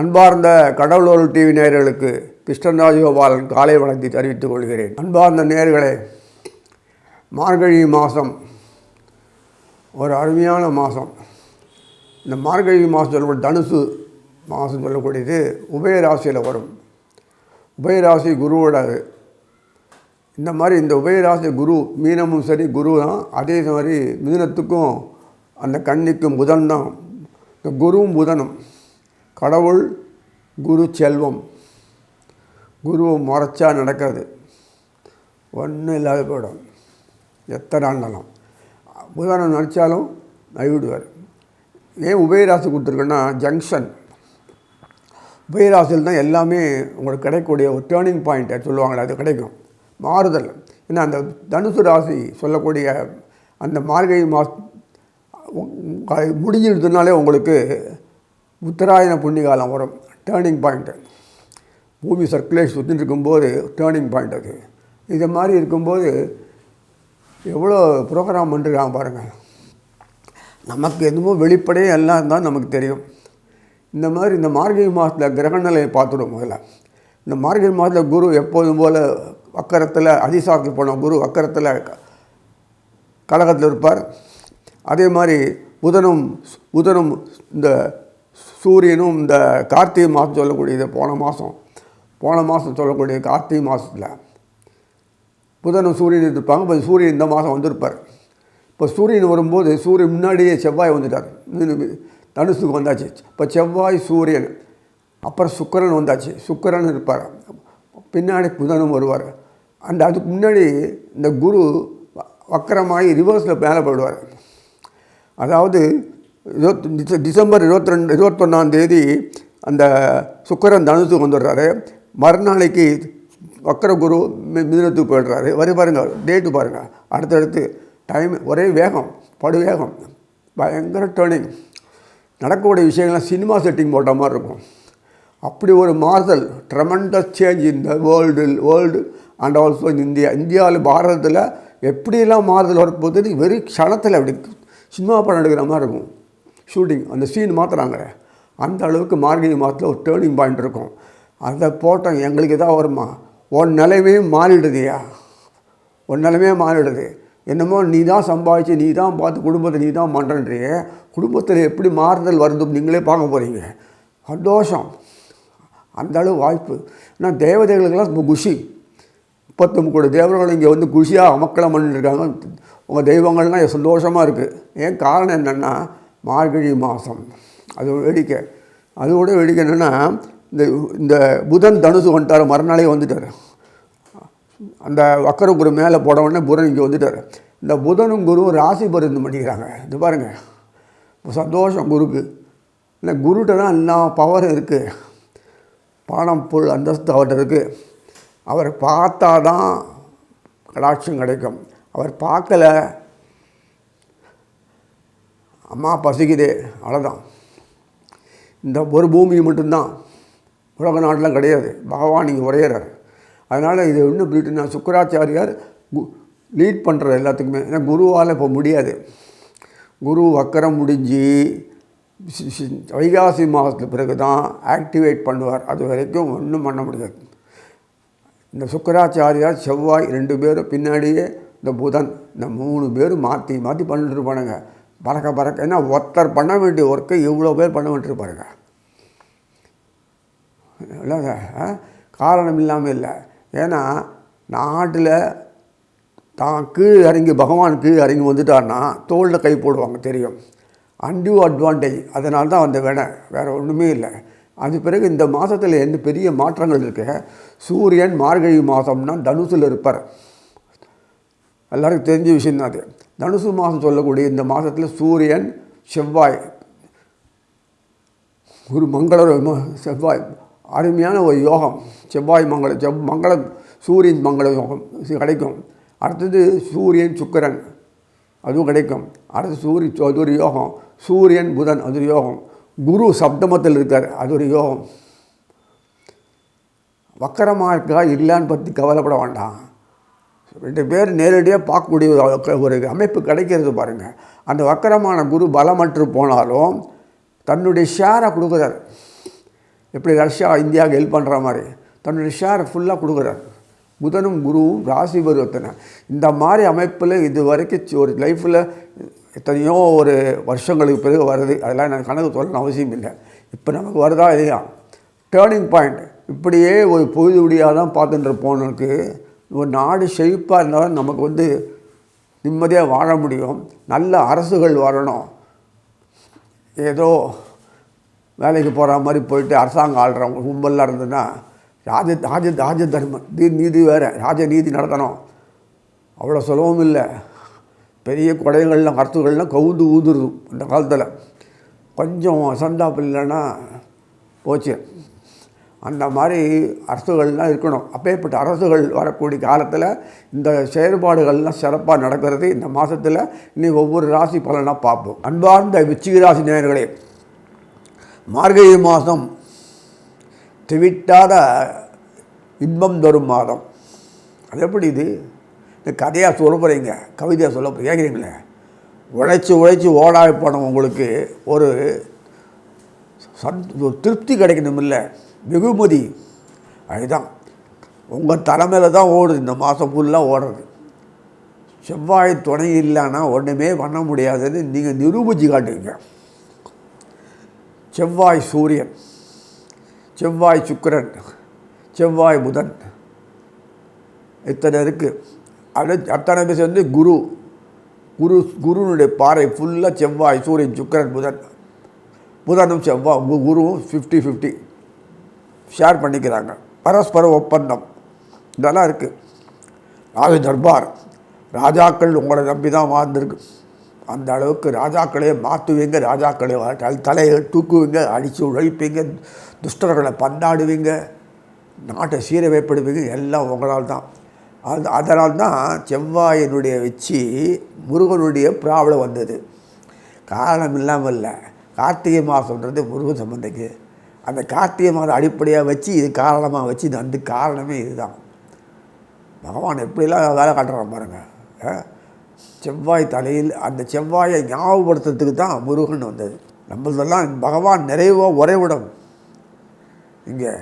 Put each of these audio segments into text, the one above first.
அன்பார்ந்த கடவுளோர் டிவி நேயர்களுக்கு கிருஷ்ணராஜ் கோபாலன் காலை வணக்கத்தை தெரிவித்துக் கொள்கிறேன். அன்பார்ந்த நேர்களே மார்கழி மாதம் ஒரு அருமையான மாதம் இந்த மார்கழி மாதம் சொல்லக்கூடிய தனுசு மாதம் சொல்லக்கூடியது உபயராசியில் வரும். உபயராசி குருவோட இந்த மாதிரி இந்த உபயராசி குரு மீனமும் சரி குரு தான். அதே மாதிரி மிதனத்துக்கும் அந்த கண்ணிக்கும் புதன் தான். இந்த குருவும் புதனும். கடவுள் குரு செல்வம். குருவை முறைச்சா நடக்காது. ஒன்றும் இல்லாத போயிடும். எத்தனை ஆண்டாலும் உதாரணம் நினச்சாலும் நைவிடுவார் ஏன் உபயராசி கொடுத்துருக்கேன்னா ஜங்ஷன் உபயராசியில் தான் எல்லாமே உங்களுக்கு கிடைக்கக்கூடிய ஒரு டேர்னிங் பாயிண்ட்டை சொல்லுவாங்களே அது கிடைக்கும். மாறுதல். ஏன்னா அந்த தனுசு ராசி சொல்லக்கூடிய அந்த மார்கழி மாதம் முடிஞ்சிருந்ததுனாலே உங்களுக்கு உத்தராயண புண்ணிகாலம் வரும். டேர்னிங் பாயிண்ட்டு பூமி சர்க்குலேஷன் சுற்றிட்டு இருக்கும்போது டேர்னிங் பாயிண்ட் அது. இது மாதிரி இருக்கும்போது எவ்வளோ ப்ரோக்ராம் பண்ணுறாங்க பாருங்கள் நமக்கு எதுவோ வெளிப்படையே எல்லாம் தான் நமக்கு தெரியும். இந்த மாதிரி இந்த மார்கழி மாதத்தில் கிரகநிலையை பார்த்துடும் முதல்ல. இந்த மார்கழி மாதத்தில் குரு எப்போதும் போல் வக்கரத்தில் அதிசாரத்தில் போன குரு வக்கரத்தில் கழகத்தில் இருப்பார். அதே மாதிரி புதனும் புதனும் இந்த சூரியனும் இந்த கார்த்திகை மாதம் சொல்லக்கூடியது போன மாதம் போன மாதம் சொல்லக்கூடிய கார்த்திகை மாதத்தில் புதனும் சூரியன் இருப்பாங்க இப்போ சூரியன் இந்த மாதம் வந்திருப்பார். இப்போ சூரியன் வரும்போது சூரியன் முன்னாடியே செவ்வாய் வந்துட்டார். தனுசுக்கு வந்தாச்சு. இப்போ செவ்வாய் சூரியன் அப்புறம் சுக்கரன் வந்தாச்சு. சுக்கரன் இருப்பார். பின்னாடி புதனும் வருவார். அந்த அதுக்கு முன்னாடி இந்த குரு வக்கரமாகி ரிவர்ஸில் மேலே போயிடுவார். அதாவது இருபத்தி டிச டிசம்பர் இருபத்தி ரெண்டு இருபத்தொன்னாம் தேதி அந்த சுக்கரன் தனுசுக்கு வந்துடுறாரு. மறுநாளைக்கு வக்கர குரு மி போயிடுறாரு. வரி பாருங்கள் டேட்டு பாருங்கள் அடுத்தடுத்து டைம் ஒரே வேகம் படு வேகம் பயங்கர டேர்னிங் நடக்கக்கூடிய விஷயங்கள்லாம் சினிமா செட்டிங் போட்ட மாதிரி இருக்கும். அப்படி ஒரு மாறுதல் ட்ரமெண்டஸ் சேஞ்ச் இந்த world world and also in India இந்தியாவில் பாரதத்தில் எப்படியெல்லாம் மாறுதல் வரப்போகுது வெறும் க்ஷணத்தில் அப்படி சினிமா படம் எடுக்கிற மாதிரி இருக்கும். ஷூட்டிங் அந்த சீன் மாற்றுறாங்க அந்த அளவுக்கு மார்கழி மாதத்தில் ஒரு டேர்னிங் பாயிண்ட் இருக்கும். அதை போட்டோம் எங்களுக்கு எதாவது வருமா? உன் நிலைமே மாறிடுதுயா உன் நிலைமே மாறிடுது. என்னமோ நீ தான் சம்பாதிச்சு நீ தான் பார்த்து குடும்பத்தை நீ தான் பண்ணுறன்றியே குடும்பத்தில் எப்படி மாறுதல் வருது நீங்களே பார்க்க போகிறீங்க சந்தோஷம். அந்த அளவு வாய்ப்பு. ஏன்னா தேவதைகளுக்கெல்லாம் ரொம்ப குஷி. முப்பத்தொம்பது கூட தேவர்கள் இங்கே வந்து குஷியாக அமக்கலம் பண்ணிட்டுருக்காங்க உங்கள் தெய்வங்கள்லாம் சந்தோஷமாக இருக்குது ஏன் காரணம் என்னென்னா மார்கழி மாதம் அது ஒரு வேடிக்கை. அதோட வேடிக்கை என்னென்னா இந்த இந்த புதன் தனுசு வந்துட்டார் மறுநாளே வந்துட்டார். அந்த வக்கர குரு மேலே போட உடனே புதன் இங்கே வந்துட்டார். இந்த புதனும் குருவும் ராசி பருந்து பண்ணிக்கிறாங்க. இது பாருங்கள் சந்தோஷம் குருக்கு. இல்லை குருகிட்ட தான் எல்லா பவரும் இருக்குது பானம் பொருள் அந்தஸ்து அவர்கிட்ட இருக்குது அவர் பார்த்தா தான் கடாட்சம் கிடைக்கும். அவர் பார்க்கல அம்மா பசிக்குதே அவ்வளோதான் இந்த ஒரு பூமி மட்டும்தான் உலக நாட்டில் கிடையாது. பகவான் இங்கே உரையிறார் அதனால் இது இன்னும் போயிட்டு நான் சுக்கராச்சாரியார் லீட் பண்ணுற எல்லாத்துக்குமே. ஏன்னா குருவால் இப்போ முடியாது. குரு வக்கரம் முடிஞ்சு வைகாசி மாதத்துக்கு பிறகு தான் ஆக்டிவேட் பண்ணுவார். அது வரைக்கும் ஒன்றும் பண்ண முடியாது. இந்த சுக்கராச்சாரியார் செவ்வாய் ரெண்டு பேரும் பின்னாடியே இந்த புதன் இந்த மூணு பேரும் மாற்றி மாற்றி பண்ணிட்டு இருப்பானுங்க. பறக்க பறக்க. ஏன்னா ஒருத்தர் பண்ண வேண்டிய ஒர்க்கை இவ்வளோ பேர் பண்ண வேண்டியிருப்பாருங்க இல்லைங்க காரணம் இல்லாமல் இல்லை. ஏன்னா நாட்டில் தான் கீழ் இறங்கி பகவான் கீழ் இறங்கி வந்துட்டார்னா தோளில் கை போடுவாங்க தெரியும். அன்டியூ அட்வான்டேஜ் அதனால தான் அந்த வேணை வேறு ஒன்றுமே இல்லை. அது பிறகு இந்த மாதத்தில் என்ன பெரிய மாற்றங்கள் இருக்குது சூரியன் மார்கழி மாதம்னா தனுசில் இருப்பார். எல்லாருக்கும் தெரிஞ்ச விஷயம் தான் அது. தனுசு மாதம் சொல்லக்கூடிய இந்த மாதத்தில் சூரியன் செவ்வாய் ஒரு மங்கள செவ்வாய் அருமையான ஒரு யோகம். செவ்வாய் மங்கள செவ் மங்கள சூரியன் மங்கள யோகம் கிடைக்கும். அடுத்தது சூரியன் சுக்கரன் அதுவும் கிடைக்கும். அடுத்து சூரிய அது ஒரு யோகம். சூரியன் புதன் அது ஒரு யோகம். குரு சப்தமத்தில் இருக்கார் அது ஒரு யோகம். வக்கரமாக இருக்கா இல்லைன்னு பற்றி கவலைப்பட வேண்டாம். ரெண்டு பேர் நேரடியாக பார்க்கக்கூடிய ஒரு ஒரு அமைப்பு கிடைக்கிறது பாருங்கள் அந்த வக்கரமான குரு பலமற்று போனாலும் தன்னுடைய ஷேரை கொடுக்குறாரு. எப்படி ரஷ்யா இந்தியாவுக்கு ஹெல்ப் பண்ணுற மாதிரி. தன்னுடைய ஷேரை ஃபுல்லாக கொடுக்குறாரு. புதனும் குருவும் ராசி பருவத்தனை இந்த மாதிரி அமைப்பில் இது வரைக்கும் ஒரு லைஃப்பில் எத்தனையோ ஒரு வருஷங்களுக்கு பிறகு வருது. அதெல்லாம் எனக்கு கணக்கு சொல்லணும் அவசியம் இல்லை. இப்போ நமக்கு வருதா இல்லையா? டேர்னிங் பாயிண்ட் இப்படியே ஒரு பொழுது விடியாக தான் பார்த்துட்டு போனதுக்கு ஒரு நாடு செழிப்பாக இருந்தாலும் நமக்கு வந்து நிம்மதியாக வாழ முடியும். நல்ல அரசுகள் வரணும். ஏதோ வேலைக்கு போகிற மாதிரி போயிட்டு அரசாங்கம் ஆள்றவங்க கும்பலாக இருந்ததுன்னா ராஜ ராஜ ராஜ தர்மம் நீ நீதி வேறு ராஜ நீதி நடத்தணும். அவ்வளோ சுலபம் இல்லை. பெரிய குடைகள்லாம் கருத்துக்கள்லாம் கவுந்து ஊதுருது அந்த காலத்தில். கொஞ்சம் சந்தாப்பு இல்லைன்னா போச்சு. அந்த மாதிரி அரசுகள்லாம் இருக்கணும். அப்பேற்பட்ட அரசுகள் வரக்கூடிய காலத்தில் இந்த செயல்பாடுகள்லாம் சிறப்பாக நடக்கிறது. இந்த மாதத்தில் இனி ஒவ்வொரு ராசி பலனாக பார்ப்போம். அன்பார்ந்த விச்சிக ராசி நேயர்களே மார்கழி மாதம் திவிட்டாத இன்பம் தரும் மாதம். அது எப்படி இது? இந்த கதையாக சொல்ல போகிறீங்க கவிதையாக சொல்ல போகிறீங்க கேட்குறீங்களே உழைச்சி உழைச்சி ஓடாய் பணம் உங்களுக்கு ஒரு சந் ஒரு திருப்தி கிடைக்கணும் இல்லை வெகுமதி. அதுதான். உங்கள் தலைமையில் தான் ஓடுது. இந்த மாதம் ஃபுல்லாக ஓடுறது. செவ்வாய் துணை இல்லைன்னா ஒன்றுமே பண்ண முடியாதுன்னு நீங்கள் நிரூபித்து காட்டுவீங்க செவ்வாய் சூரியன். செவ்வாய் சுக்கரன். செவ்வாய் புதன். இத்தனை இருக்குது அது அத்தனை பேர் வந்து குரு. குரு குருனுடைய பாறை ஃபுல்லாக செவ்வாய் சூரியன் சுக்கரன் புதன். புதனும் செவ்வாய் குருவும் ஃபிஃப்டி ஃபிஃப்டி ஷேர் பண்ணிக்கிறாங்க. பரஸ்பர ஒப்பந்தம். இதெல்லாம் இருக்குது ராஜ தர்பார் ராஜாக்கள் உங்களை நம்பி தான் வாழ்ந்துருக்கு. அந்த அளவுக்கு ராஜாக்களே மாற்றுவீங்க ராஜாக்களே தலையை தூக்குவீங்க அடித்து உழைப்பீங்க துஷ்டர்களை பந்தாடுவீங்க நாட்டை சீரமைப்படுவீங்க எல்லாம் உங்களால் தான். அது அதனால் தான் செவ்வாயினுடைய வச்சு முருகனுடைய ப்ராப்ளம் வந்தது. காரணம் இல்லாமல் இல்லை கார்த்திகை மாதம்ன்றது முருகன் சம்பந்தக்கு. அந்த கார்த்திகை மாதம் அடிப்படையாக வச்சு இது காரணமாக வச்சு இது அந்த காரணமே இதுதான். பகவான் எப்படிலாம் வேலை காட்டுறான் பாருங்கள் செவ்வாய் தலையில் அந்த செவ்வாயை ஞாபகப்படுத்துறதுக்கு தான் முருகன் வந்தது. நம்மளதெல்லாம் பகவான் நிறைவாக உறைவிடும் இங்கே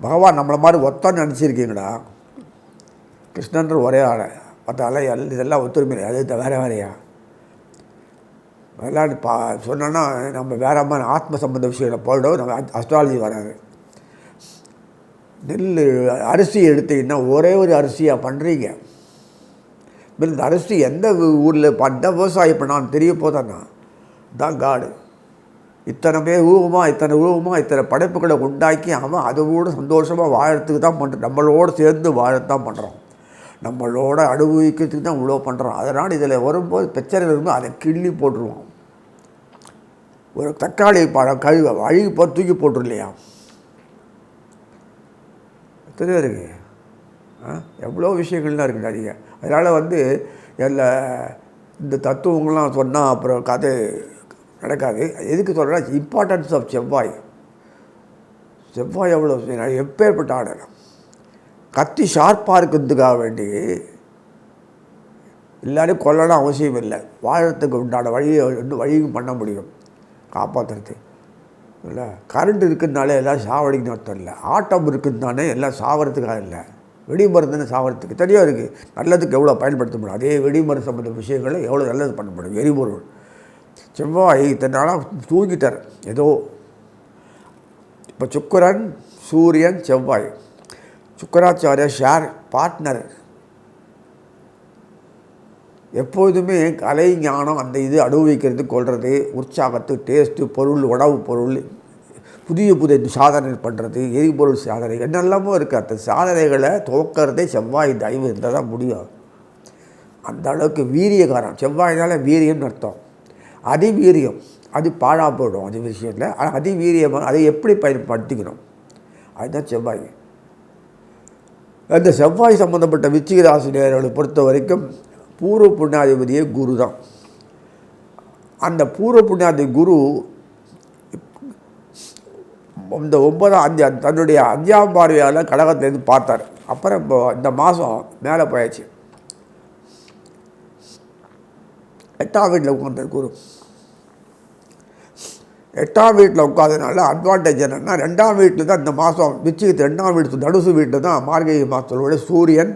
பகவான் நம்மளை மாதிரி ஒத்தன்னு நினச்சிருக்கீங்களா கிருஷ்ணன்ற ஒரே ஆளை. மற்ற எல் இதெல்லாம் ஒத்துரிமை அது வேறு வேறையா? விளையாட்டு பா சொன்னோன்னா நம்ம வேற மாதிரி ஆத்ம சம்பந்த விஷயங்களை போயிடும் நம்ம அஸ்ட்ராலஜி வராது. நெல் அரிசி எடுத்தீங்கன்னா ஒரே ஒரு அரிசியாக பண்ணுறீங்க இந்த அரிசி எந்த ஊரில் பண்ண விவசாயம் பண்ணான்னு தெரிய போதாண்ணா தான் காடு. இத்தனை பேர் ஊகமாக இத்தனை ஊகமாக இத்தனை படைப்புகளை உண்டாக்கி அவன் அதோட சந்தோஷமாக வாழறதுக்கு தான் பண்ணுறோம் நம்மளோடு சேர்ந்து வாழத்தான் பண்ணுறோம் நம்மளோட அனுபவிக்கிறதுக்கு தான் இவ்வளோ பண்ணுறோம் அதனால் இதில் வரும்போது பிரச்சனை இருக்கும்போது அதை கிள்ளி போட்டுருவோம் ஒரு தக்காளி பழம் கழுவ அழுகி போ தூக்கி போட்டுரும் இல்லையா இருக்கு ஆ? எவ்வளோ விஷயங்கள்லாம் இருக்குது அதிக. அதனால் வந்து எல்லா இந்த தத்துவங்கள்லாம் சொன்னால் அப்புறம் கதை நடக்காது. எதுக்கு சொல்கிறேன்னா இம்பார்ட்டன்ஸ் ஆஃப் செவ்வாய். செவ்வாய் எவ்வளோ எப்பேற்பட்ட ஆடல்? கத்தி ஷார்ப்பாக இருக்கிறதுக்காக வேண்டி எல்லாரும் கொல்லணும் அவசியம் இல்லை. வாழறதுக்கு உண்டான வழியை வந்து வழியும் பண்ண முடியும். காப்பாற்றுறது இல்லை கரண்ட் இருக்குதுனாலே எல்லாம் சாவடிக்கணும் அர்த்தம் இல்லை. ஆட்டம் இருக்குதுனாலே எல்லாம் சாவறதுக்காக இல்லை. வெடி மருந்துன்னு சாவறதுக்கு. தெரியும் இருக்குது நல்லதுக்கு எவ்வளோ பயன்படுத்த முடியும்? அதே வெடி மருந்து சம்மந்த விஷயங்களை எவ்வளோ நல்லது பண்ண முடியும்? எரிபொருள். செவ்வாய் இத்தனாலாம் தூங்கிட்டார். ஏதோ. இப்போ சுக்கரன் சூரியன் செவ்வாய். சுக்கராச்சாரிய ஷேர் பார்ட்னர் எப்போதுமே கலை ஞானம் அந்த இது அனுபவிக்கிறது கொள்வது உற்சாகத்து டேஸ்ட்டு பொருள் உணவு பொருள் புதிய புதிய சாதனை பண்ணுறது எரிபொருள் சாதனை என்னெல்லாமோ இருக்குது அந்த சாதனைகளை துவக்கிறதே செவ்வாய் தயவு இருந்தால் தான் முடியும். அந்த அளவுக்கு வீரியகாரம். செவ்வாயினால் வீரியம்னு அர்த்தம். அதிவீரியம். அது பாழாக போயிடும் அது விஷயத்தில். ஆனால் அதிவீரியமாக அதை எப்படி பயன்படுத்திக்கணும்? அதுதான் செவ்வாய். அந்த செவ்வாய் சம்பந்தப்பட்ட விச்சிகராசினியர்களை பொறுத்த வரைக்கும் பூர்வ புண்ணியாதிபதியே குரு தான் அந்த பூர்வ புண்ணியாதி குரு இந்த ஒன்பதாம் அஞ்சு தன்னுடைய அஞ்சாம் பார்வையால் கடகத்திலேருந்து பார்த்தார். அப்புறம் இப்போ இந்த மாதம் மேலே போயாச்சு. எட்டாம் வீட்டில் உட்காந்தார் குரு. எட்டாம் வீட்டில் உட்காதனால அட்வான்டேஜ் என்னென்னா ரெண்டாம் வீட்டில் தான் இந்த மாதம் நிச்சயத்து ரெண்டாம் வீட்டு தனுசு வீட்டில் தான் மார்கழி மாதத்தோட சூரியன்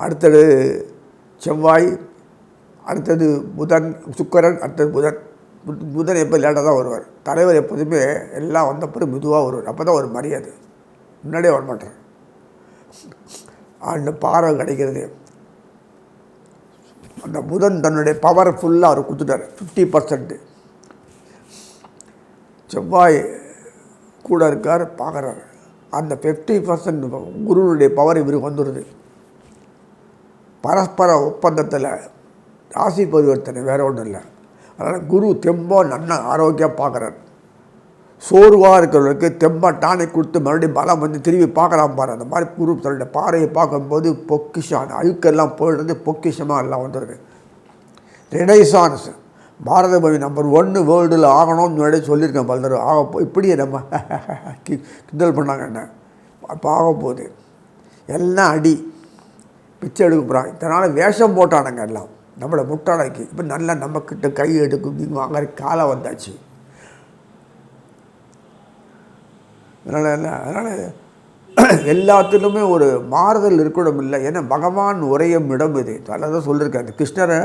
அடுத்தது செவ்வாய் அடுத்தது புதன் சுக்கரன் அடுத்தது புதன். புத்- புதன் எப்போ லேட்டாக தான் வருவார். தலைவர் எப்போதுமே எல்லாம் வந்தப்பறம் மெதுவாக வருவார். அப்போ தான் ஒரு மரியாதை. முன்னாடியே வர மாட்டார் அந்த பாறை கிடைக்கிறது. அந்த புதன் தன்னுடைய பவர் ஃபுல்லாக அவர் கொடுத்துட்டார். ஃபிஃப்டி பர்சன்ட்டு செவ்வாய் கூட இருக்கார் பார்க்குறாரு. அந்த ஃபிஃப்டி பர்சன்ட் குருனுடைய பவர் இவருக்கு வந்துடுது பரஸ்பர ஒப்பந்தத்தில் ராசி பரிவர்த்தனை வேறு ஒன்றும் இல்லை. அதனால் குரு தெம்போ நல்ல ஆரோக்கியம் பார்க்குறாரு சோர்வாக இருக்கிறவங்களுக்கு தெம்பா டானிக் கொடுத்து மறுபடியும் பலம் வந்து திரும்பி பார்க்கலாம் பாரு. அந்த மாதிரி குரு தன்னுடைய பாறையை பார்க்கும்போது பொக்கிஷம் அழுக்கெல்லாம் போயிடுறது பொக்கிஷமாக எல்லாம் வந்துடுது. ரெனைசான்ஸ் பாரத பவி நம்பர் ஒன்று வேர்ல்டில் ஆகணும்னு முன்னாடி சொல்லியிருக்கேன் பல ஆக போ இப்படியே நம்ம கிண்டல் பண்ணாங்க என்ன? அப்போ ஆக போகுது. எல்லாம் அடி. பிச்சை எடுக்க இதனால் வேஷம் போட்டானுங்க எல்லாம். நம்மளை முட்டாளாக்கி. இப்போ நல்லா நம்மக்கிட்ட கை எடுக்கும் நீங்கள் வாங்குற காலம் வந்தாச்சு. அதனால் என்ன? அதனால் எல்லாத்திலுமே ஒரு மாறுதல் இருக்கணும் இல்லை. ஏன்னா பகவான் உரையும் இடம் இது. அதில் தான் சொல்லியிருக்கேன் அந்த கிருஷ்ணரை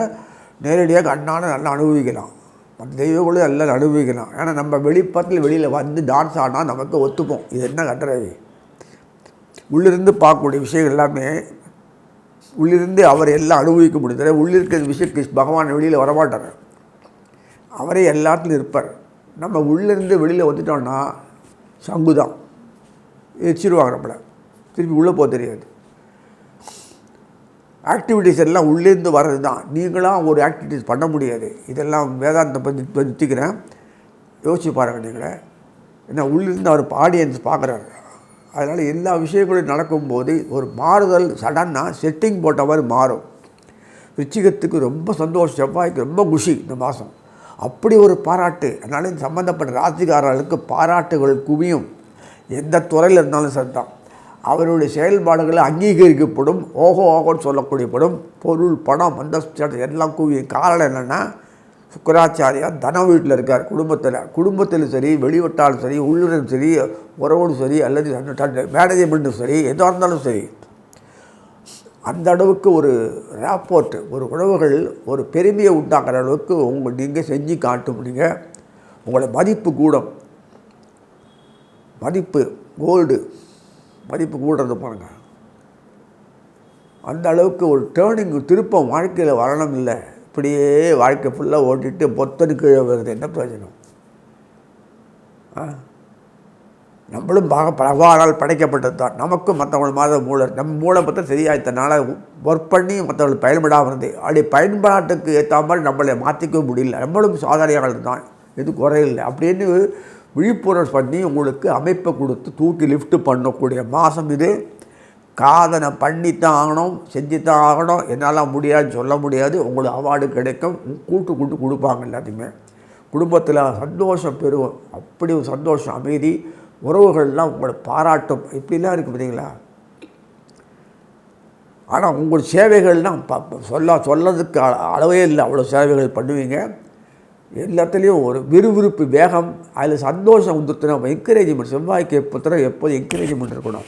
நேரடியாக கண்ணான நல்லா அனுபவிக்கலாம். மற்ற தெய்வங்களும் எல்லாம் அனுபவிக்கலாம். ஏன்னா நம்ம வெளிப்பத்தில் வெளியில் வந்து டான்ஸ் ஆடினா நமக்கு ஒத்துப்போம். இது என்ன கட்டுறது உள்ளிருந்து பார்க்கக்கூடிய விஷயங்கள் எல்லாமே உள்ளிருந்து அவர் எல்லாம் அனுபவிக்க முடியுது உள்ளிருக்கிற விஷயம் கிருஷ் பகவான் வெளியில் வரமாட்டார். அவரே எல்லாத்துலையும் இருப்பார். நம்ம உள்ளிருந்து வெளியில் வந்துட்டோம்னா சங்கு தான் எச்சிருவாங்க நம்மளை. திருப்பி உள்ளே போக தெரியாது. ஆக்டிவிட்டீஸ் எல்லாம் உள்ளேருந்து வர்றது தான் நீங்களாம் ஒரு ஆக்டிவிட்டீஸ் பண்ண முடியாது. இதெல்லாம் வேதாந்தம் பற்றி பற்றிக்கிறேன் யோசிச்சு பாருங்கள் நீங்களே. ஏன்னா உள்ளிருந்து அவர் ஆடியன்ஸ் பார்க்குறாரு. அதனால் எல்லா விஷயங்களும் நடக்கும்போது ஒரு மாறுதல் சடனாக செட்டிங் போட்ட மாதிரி மாறும். ரிச்சிகத்துக்கு ரொம்ப சந்தோஷம் செவ்வாய்க்கு ரொம்ப குஷி இந்த மாதம். அப்படி ஒரு பாராட்டு. அதனால் இந்த சம்மந்தப்பட்ட ராசிக்காரர்களுக்கு பாராட்டுகள் குவியும். எந்த துறையில் இருந்தாலும் சரிதான். அவருடைய செயல்பாடுகளை அங்கீகரிக்கப்படும் ஓஹோ ஓஹோன்னு சொல்லக்கூடியப்படும் பொருள் பணம் அந்தஸ்து எல்லாம் குவியும். காரணம் என்னென்னா சுக்கராச்சாரியா தன வீட்டில் இருக்கார். குடும்பத்தில் குடும்பத்திலும் சரி வெளிவட்டாலும் சரி உள்ளுடன் சரி உறவோடும் சரி அல்லது மேனேஜ்மெண்ட்டும் சரி எதாக இருந்தாலும் சரி. அந்த அளவுக்கு ஒரு ராப்போர்ட் ஒரு உறவுகள் ஒரு பெருமையை உண்டாக்குற அளவுக்கு உங்கள் நீங்கள் செஞ்சு காட்ட முடியுங்க உங்களோட மதிப்பு கூடும். மதிப்பு கோல்டு மதிப்பு கூடுறது பாருங்க. அந்த அளவுக்கு ஒரு டேர்னிங் திருப்பம் வாழ்க்கையில் வரணும் இல்லை. இப்படியே வாழ்க்கை ஃபுல்லாக ஓட்டிட்டு பொத்தனு கீழே வருது என்ன பிரயோஜனம்? நம்மளும் பாக பகவானால் படைக்கப்பட்டது தான். நமக்கும் மற்றவங்க மாதிரி மூளை நம்ம மூளை பார்த்தா சரியாயிட்டனால ஒர்க் பண்ணி மற்றவங்களுக்கு பயன்படாமல் இருந்து அப்படி பயன்பாட்டுக்கு ஏற்ற மாதிரி நம்மளை மாற்றிக்க முடியல. நம்மளும் சாதாரியாளர் தான். எது குறையில்லை. அப்படின்னு விழிப்புணர்வு பண்ணி உங்களுக்கு அமைப்பை கொடுத்து தூக்கி லிஃப்ட் பண்ணக்கூடிய மாதம் இது. காதனை பண்ணித்தான் ஆகணும் செஞ்சுத்தான் ஆகணும். என்னால் முடியாதுன்னு சொல்ல முடியாது. உங்களுக்கு அவார்டு கிடைக்கும். கூட்டு கூட்டு கொடுப்பாங்க எல்லாத்தையுமே. குடும்பத்தில் சந்தோஷம் பெறுவோம். அப்படி ஒரு சந்தோஷம் அமைதி உறவுகள்லாம் உங்களை பாராட்டும். இப்படிலாம் இருக்குது பார்த்தீங்களா? ஆனால் உங்கள் சேவைகள்லாம் ப சொல்ல சொல்லதுக்கு அளவே இல்லை. அவ்வளோ சேவைகள் பண்ணுவீங்க. எல்லாத்துலேயும் ஒரு விறுவிறுப்பு வேகம் அதில் சந்தோஷம் வந்துட்டுனா என்கரேஜ்மெண்ட் செவ்வாய்க்கு எப்போ எப்போதும் என்கரேஜ்மெண்ட் இருக்கணும்.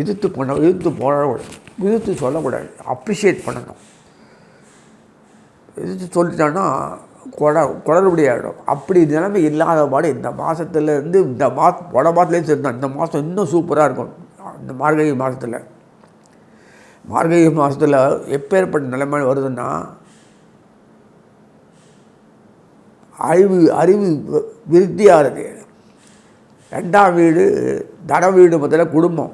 எதிர்த்து பண்ண எதிர்த்து போடக்கூடாது. எதிர்த்து சொல்லக்கூடாது. அப்ரிஷியேட் பண்ணணும். எதிர்த்து சொல்லிட்டான்னா கொட குளறுபடி ஆகிடும் அப்படி நிலைமை இல்லாத பாடு இந்த மாதத்துலேருந்து இந்த மாதம் போன மாதத்துலேயும் சரி இந்த மாதம் இன்னும் சூப்பராக இருக்கும். இந்த மார்கழி மாதத்தில் மார்கழி மாதத்தில் எப்பேற்பட்ட நிலைமை வருதுன்னா அறிவு அறிவு விருத்தியாகிறது ரெண்டாம் வீடு தன வீடு முதல்ல குடும்பம்.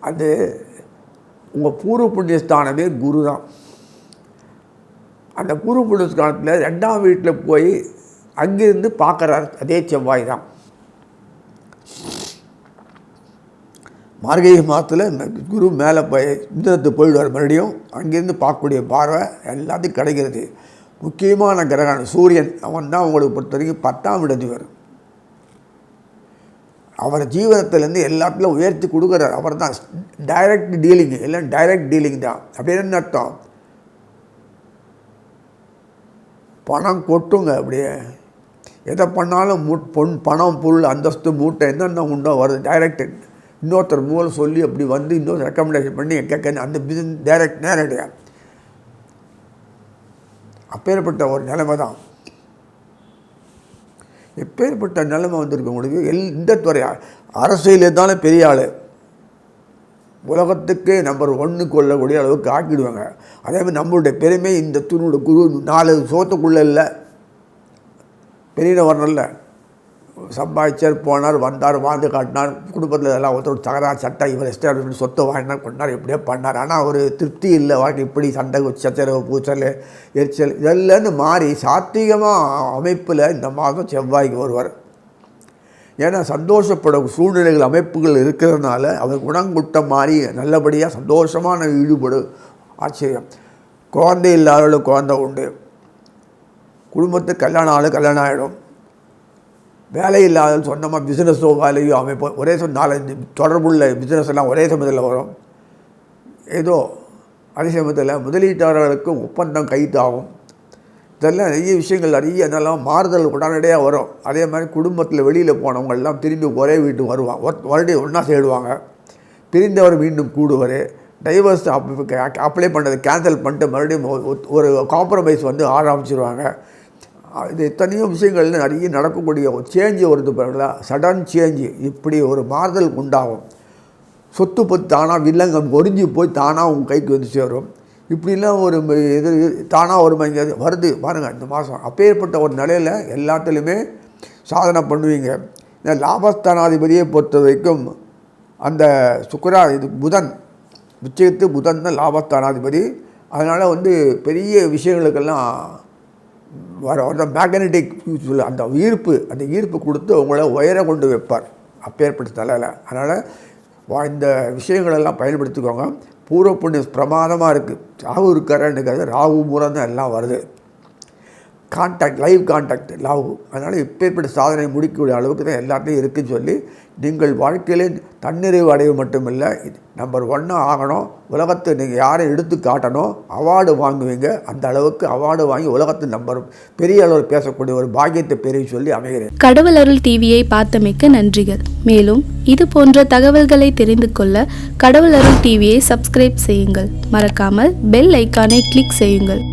அது உங்கள் பூர்வ புண்ணியஸ்தானமே குரு தான் அந்த பூர்வ புண்ணியஸ்தானத்தில் ரெண்டாம் வீட்டில் போய் அங்கிருந்து பார்க்குறார் அதே செவ்வாய் தான் மார்கழி மாதத்தில் குரு மேலே போய் இந்திரத்து போயிடுவார் மறுபடியும். அங்கேருந்து பார்க்கக்கூடிய பார்வை எல்லாத்தையும் கிடைக்கிறது. முக்கியமான கிரகணம் சூரியன். அவன் தான் உங்களுக்கு பொறுத்த வரைக்கும் பத்தாம் இடத்துவர் அவர் ஜீவனத்திலேருந்து எல்லாத்துலையும் உயர்த்தி கொடுக்குறார். அவர் தான் டைரக்ட் டீலிங் எல்லாம் டைரக்ட் டீலிங் தான். அப்படின்னு என்ன அர்த்தம்? பணம் கொட்டுங்க அப்படியே. எதை பண்ணாலும் மூட் பொன் பணம் பொருள் அந்தஸ்து மூட்டை என்னென்ன உண்டோ வருது. டைரக்ட் இன்னொருத்தர் மூலம் சொல்லி அப்படி வந்து இன்னொரு ரெக்கமெண்டேஷன் பண்ணி கேட்க அந்த பிசினஸ் டைரக்ட் நேரடியாக அப்பேற்பட்ட ஒரு நிலைமை தான் எப்பேற்பட்ட நிலைமை வந்திருக்கு உங்களுக்கு? எல் இந்த துறை அரசியல் இருந்தாலும் பெரிய ஆள். உலகத்துக்கே நம்பர் ஒன்று கொள்ளக்கூடிய அளவுக்கு ஆக்கிடுவாங்க. அதே மாதிரி நம்மளுடைய பெருமை இந்த துணோட குரு நாலு சோத்துக்குள்ளே இல்லை. பெரிய இல்லை சம்பாதிச்சார் போனார் வந்தார் வாழ்ந்து காட்டினார். குடும்பத்தில் எல்லாம் ஒருத்தர் தகரா சட்டை இவர் எஸ்டாப்ளிஷ்மெண்ட் சொத்தை வாங்கினார் கொண்டார் எப்படியோ பண்ணார். ஆனால் ஒரு திருப்தி இல்லை. வாழ்க்கை இப்படி சண்டை சச்சரவு பூச்சல் எரிச்சல் இதெல்லாம் மாறி சாத்திகமாக அமைப்பில் இந்த மாதம் செவ்வாய்க்கு வருவார். ஏன்னா சந்தோஷப்படும் சூழ்நிலைகள் அமைப்புகள் இருக்கிறதுனால அவர் குணங்குட்ட மாறி நல்லபடியாக சந்தோஷமான ஈடுபடும் ஆச்சரியம். குழந்தை இல்லாதவர்களுக்கு குழந்தை உண்டு. குடும்பத்துக்கு கல்யாணம் ஆளு கல்யாணம் ஆகிடும் வேலை இல்லாத சொந்தமாக பிஸ்னஸோ வேலையோ அமைப்போ ஒரே சமயம் நாலஞ்சு தொடர்புள்ள பிஸ்னஸ் எல்லாம் ஒரே சமயத்தில் வரும். ஏதோ அதே சமயத்தில் முதலீட்டாளர்களுக்கு ஒப்பந்தம் கைத்தாகும் இதெல்லாம் நிறைய விஷயங்கள் நிறைய இதெல்லாம் மாறுதல் உடனடியாக வரும். அதே மாதிரி குடும்பத்தில் வெளியில் போனவங்கள்லாம் திரும்பி ஒரே வீட்டுக்கு வருவாங்க ஒரு மறுபடியும் ஒன்றா சேருவாங்க. பிரிந்தவர் மீண்டும் கூடுவார். டைவர்ஸ் அப்ளை பண்ணதை கேன்சல் பண்ணிட்டு மறுபடியும் ஒரு காம்ப்ரமைஸ் வந்து ஆரம்பிச்சிருவாங்க. இது எத்தனையோ விஷயங்கள் நிறைய நடக்கக்கூடிய ஒரு சேஞ்சு வருது பாருங்களா. சடன் சேஞ்சு இப்படி ஒரு மாறுதல் உண்டாகும். சொத்து பத்து தானாக வில்லங்கம் ஒரிஞ்சு போய் தானாக உங்கள் கைக்கு வந்து சேரும். இப்படிலாம் ஒரு இது தானாக ஒரு மணி வருது. பாருங்கள் இந்த மாதம் அப்பேற்பட்ட ஒரு நிலையில் எல்லாத்துலேயுமே சாதனை பண்ணுவீங்க. இந்த லாபஸ்தானாதிபதியை பொறுத்த வரைக்கும் அந்த சுக்கரா இது புதன் நிச்சயத்து புதன் தான் லாபஸ்தானாதிபதி. அதனால் வந்து பெரிய விஷயங்களுக்கெல்லாம் வர அந்த மேக்னெட்டிக் அந்த ஈர்ப்பு அந்த ஈர்ப்பு கொடுத்து உங்களை உயர கொண்டு வைப்பார். அப்பேற்பட்ட தலையில். அதனால் வா இந்த விஷயங்களெல்லாம் பயன்படுத்திக்கோங்க. பூர்வ புண்ணியம் பிரமாதமாக இருக்குது ராகு இருக்காரன்னுக்காது ராகு மூலம் தான் எல்லாம் வருது. கான்டாக்ட் லைவ் கான்டாக்ட் லவ் அதனால் இப்பேற்பட்ட சாதனை முடிக்கக்கூடிய அளவுக்கு தான் எல்லாத்தையும் இருக்குதுன்னு சொல்லி நீங்கள் வாழ்க்கையிலே தன்னிறைவு அடைவு மட்டுமில்லை நம்பர் ஒன்னாக ஆகணும். உலகத்தை நீங்கள் யாரை எடுத்து காட்டணும் அவார்டு வாங்குவீங்க. அந்த அளவுக்கு அவார்டு வாங்கி உலகத்து நம்பர் பெரிய அளவில் பேசக்கூடிய ஒரு பாக்கியத்தை பெரிய சொல்லி அமைகிறேன். கடவுள் அருள் டிவியை பார்த்தமைக்க நன்றிகள். மேலும் இது போன்ற தகவல்களை தெரிந்து கொள்ள கடவுள் அருள் டிவியை சப்ஸ்கிரைப் செய்யுங்கள். மறக்காமல் பெல் ஐக்கானை கிளிக் செய்யுங்கள்.